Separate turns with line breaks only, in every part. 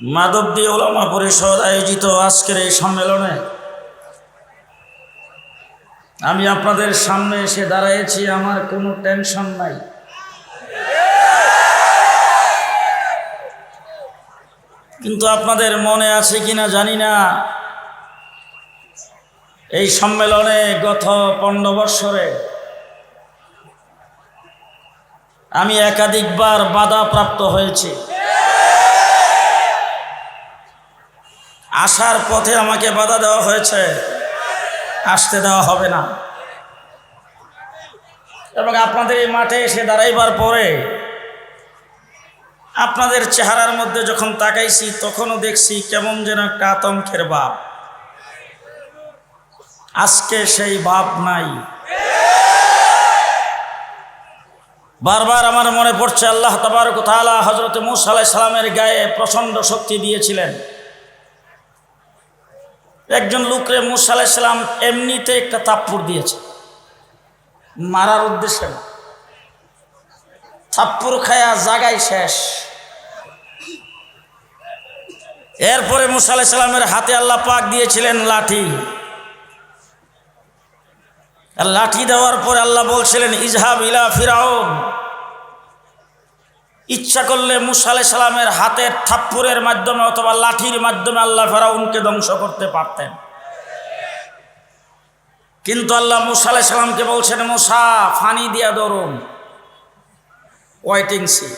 মাধবদী ওলামা পরিষদ আয়োজিত আজকের এই সম্মেলনে আমি আপনাদের সামনে এসে দাঁড়াইছি, আমার কোনো টেনশন নাই। কিন্তু আপনাদের মনে আছে কিনা জানি না। এই সম্মেলনে গত পনেরো বৎসরে আমি একাধিকবার বাধা প্রাপ্ত হয়েছি। আসার পথে আমাকে বাধা দেওয়া হয়েছে। আসতে দেওয়া হবে না। এবং আপনাদের এই মাঠে এসে দাঁড়াইবার পরে আপনাদের চেহারার মধ্যে যখন তাকাইছি, তখনও দেখছি কেমন যেন একটা আতঙ্কের বাপ আজকে সেই বাপ নাই। বারবার আমার মনে পড়ছে, আল্লাহ তবারক তাআলা হজরত মুসা আলাহ সালামের গায়ে প্রচণ্ড শক্তি দিয়েছিলেন। একজন লোকরে মুসা আলাহ এমনিতে একটা তাপ্পুর দিয়েছে। মারার উদ্দেশ্যে না। থাপ্পুর খায়া জাগাই শেষ। এরপরে মুসা আলাহ সালামের হাতে আল্লাহ পাক দিয়েছিলেন লাঠি। লাঠি দেওয়ার পরে আল্লাহ বলছিলেন, ইজহাব ইলা ফিরাউন। ইচ্ছা করলে মুসা আলাহ সালামের হাতের থাপ্পুরের মাধ্যমে অথবা লাঠির মাধ্যমে আল্লাহ ফেরাউনকে ধ্বংস করতে পারতেন। কিন্তু আল্লাহ মুসা আলাহ সালামকে বলছেন, মুসা, ফানি দিয়া ধরুন। ওয়াইটিং সি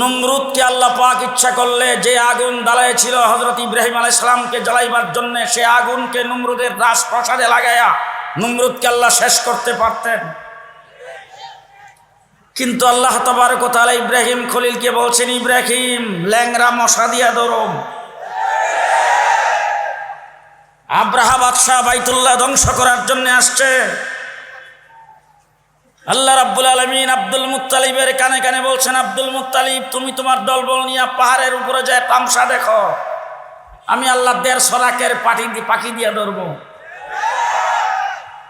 নমরুদকে আল্লাহ পাক ইচ্ছা করলে যে আগুন ছিল হজরত ইব্রাহিম আলাই সালামকে জ্বালাইবার জন্য, সে আগুনকে নমরুদের রাজপ্রসাদে লাগাইয়া নমরুদকে আল্লাহ শেষ করতে পারতেন। কিন্তু আল্লাহ তবার কথা ইব্রাহিম খলিলকে বলছেন, ইব্রাহিম ল্যাংরা মশা দিয়া দরম আব্রাহা বাদশাহ বাইতুল্লাহ ধ্বংস করার জন্য আসছে। আল্লাহ রাব্বুল আলমিন আব্দুল মুতালিবের কানে কানে বলছেন, আব্দুল মুতালিব তুমি তোমার দলবল নিয়ে পাহাড়ের উপরে যায়, তামসা দেখো। আমি আল্লাহ দেড় সরাকের পাটি পাখি দিয়ে ধরবো।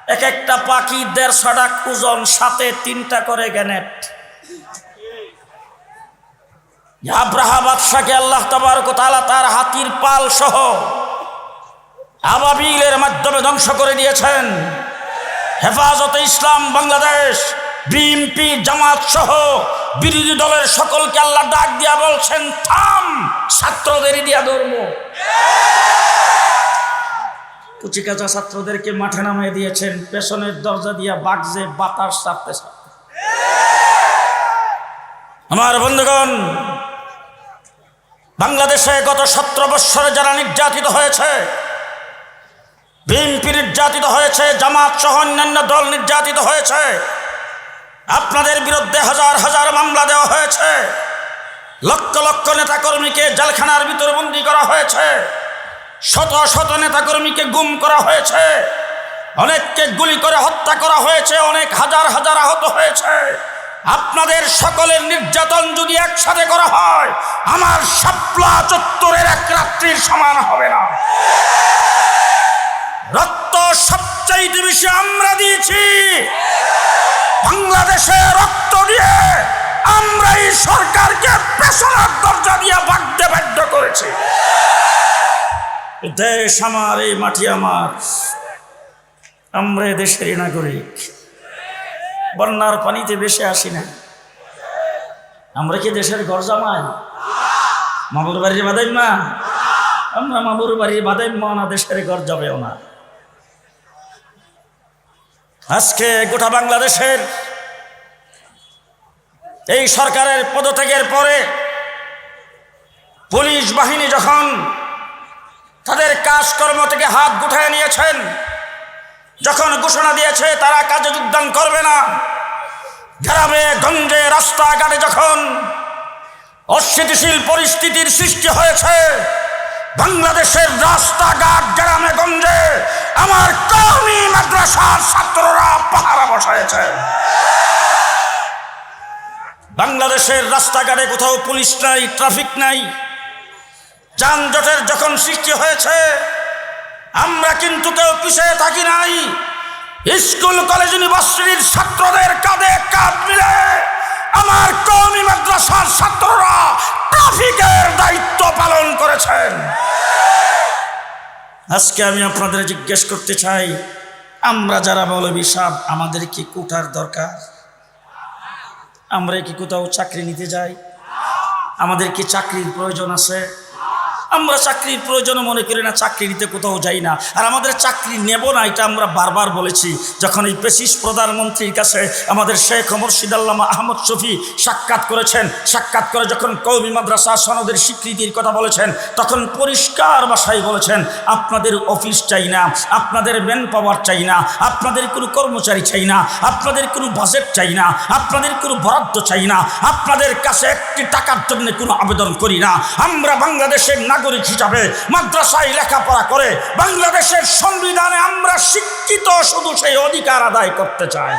এক একটা পাখি দেড়শো ডাক ওজন, সাথে তিনটা করে গ্যানেট। আব্রাহা বাদশাকে আল্লাহ তবার কোথালা তার হাতির পাল সহ আবাবিলের মাধ্যমে ধ্বংস করে দিয়েছেন। হেফাজতে ইসলাম, বাংলাদেশ বিএনপি জামাত সহ বিরোধী দলের সকলকে আল্লাহ ডাক দিয়া বলছেন, থাম ছাত্রদেরই দিয়া ধর্ম। কুচিকাচা ছাত্রদেরকে মাঠে নামিয়ে দিয়েছেন, পেছনের দরজা দিয়া বাগজে বাতাস ছাড়তে ছাড়তে। আমার বন্ধুগণ, বাংলাদেশে গত সতেরো বৎসরে যারা নির্যাতিত হয়েছে, বিএনপি নির্যাতিত হয়েছে, জামাত সহ অন্যান্য দল নির্যাতিত হয়েছে, আপনাদের বিরুদ্ধে হাজার হাজার মামলা দেওয়া হয়েছে, লক্ষ লক্ষ নেতাকর্মীকে জেলখানার ভিতর বন্দি করা হয়েছে। শত শত নেতাকর্মীকে গুম করা হয়েছে। অনেককে গুলি করে হত্যা করা হয়েছে, অনেক হাজার হাজার আহত হয়েছে। আপনাদের সকলের নির্যাতন যদি একসাথে করা হয়, আমার শাপলা চত্বরের এক রাত্রির সমান হবে না। রক্ত সবচাইতে বেশি আমরা দিয়েছি। বাংলাদেশে রক্ত দিয়ে আমরা এই সরকারকে পেছনের দরজা দিয়ে বাগতে বাধ্য করেছি। দেশ আমার, এই মাটি আমার। আমরা দেশের নাগরিক। বন্যার পানিতে বেশি আসি না। আমরা কি দেশের ঘর জামাই? মামুর বাড়ির বাদাই মা আমরা মামুর বাড়ির বাদাই মা না, দেশের ঘর যাবেও না। আজকে গোটা বাংলাদেশের এই সরকারের পদত্যাগের পরে পুলিশ বাহিনী যখন তাদের কাজকর্ম থেকে হাত গুঠায় নিয়েছেন। যখন ঘোষণা দিয়েছে, তারা কাজে যোগদান করবে না। গ্রামে, গঞ্জে, রাস্তাঘাটে যখন অস্থিতিশীল পরিস্থিতির সৃষ্টি হয়েছে, বাংলাদেশের রাস্তাঘাট, গ্রামে, গঞ্জে, আমার কর্মী মাদ্রাসার ছাত্ররা পাহারা বসাইছে বাংলাদেশের রাস্তাঘাটে কোথাও পুলিশ নাই, ট্রাফিক নাই যানজটের যখন সৃষ্টি হয়েছে, আমরা কিন্তু কেউ পিছিয়ে থাকি নাই। স্কুল, কলেজ, ইউনিভার্সিটির ছাত্রদের কাঁধে কাঁধ মিলে আমার কৌমি মাদ্রাসার ছাত্ররা ট্রাফিকের দায়িত্ব পালন করেছেন। আজকে আমি আপনাদের জিজ্ঞেস করতে চাই, আমরা যারা মৌলবী সাহ আমাদের কি কোটার দরকার? আমরা কি কোথাও চাকরি নিতে যাই? আমাদের কি চাকরির প্রয়োজন আছে? আমরা চাকরির প্রয়োজন মনে করি না, চাকরি নিতে কোথাও যাই না। আর আমাদের চাকরি নেব না, এটা আমরা বারবার বলেছি। যখন এই পেশিস প্রধানমন্ত্রীর কাছে আমাদের শেখ মুর্শিদ আহমদ শফি সাক্ষাৎ করেছেন, সাক্ষাৎ করে যখন কৌমি মাদ্রাসা সনদের স্বীকৃতির কথা বলেছেন, তখন পরিষ্কার ভাষায় বলেছেন, আপনাদের অফিস চাই না, আপনাদের ম্যান পাওয়ার চাই না, আপনাদের কোনো কর্মচারী চাই না, আপনাদের কোনো বাজেট চাই না, আপনাদের কোনো বরাদ্দ চাই না, আপনাদের কাছে একটি টাকার জন্য কোনো আবেদন করি না। আমরা বাংলাদেশের নাগরিক হিসাবে মাদ্রাসায় লেখাপড়া করে, বাংলাদেশের সংবিধানে আমরা শিক্ষিত, শুধু সেই অধিকার আদায় করতে চাই।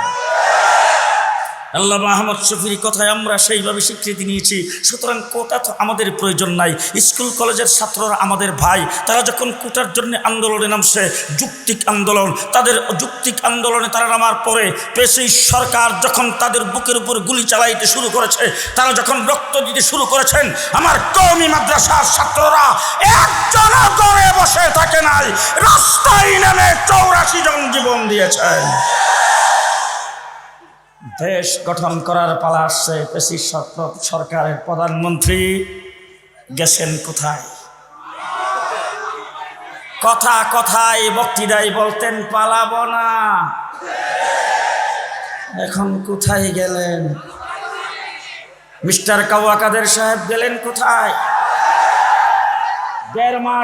আল্লাহ আহমদ শফির কথায় আমরা সেইভাবে স্বীকৃতি নিয়েছি। সুতরাং কোটা তো আমাদের প্রয়োজন নাই। স্কুল, কলেজের ছাত্ররা আমাদের ভাই। তারা যখন কোটার জন্য আন্দোলনে নামছে, যুক্তিক আন্দোলন, তাদের যুক্তিক আন্দোলনে তারা নামার পরে পেশি সরকার যখন তাদের বুকের উপর গুলি চালাইতে শুরু করেছে, তারা যখন রক্ত দিতে শুরু করেছেন, আমার কৌমি মাদ্রাসার ছাত্ররা একজন করে বসে থাকে নাই। রাস্তায় নেমে চৌরাশি জন জীবন দিয়েছেন। দেশ গঠন করার পালা আসছে। পেশি সর- সরকারের প্রধানমন্ত্রী গেছেন কোথায়? কথা কথায় বক্তৃতায় বলতেন, পালাব না। এখন কোথায় গেলেন? মিস্টার কাওয়া কাদের সাহেব গেলেন কোথায়? দেড় মাস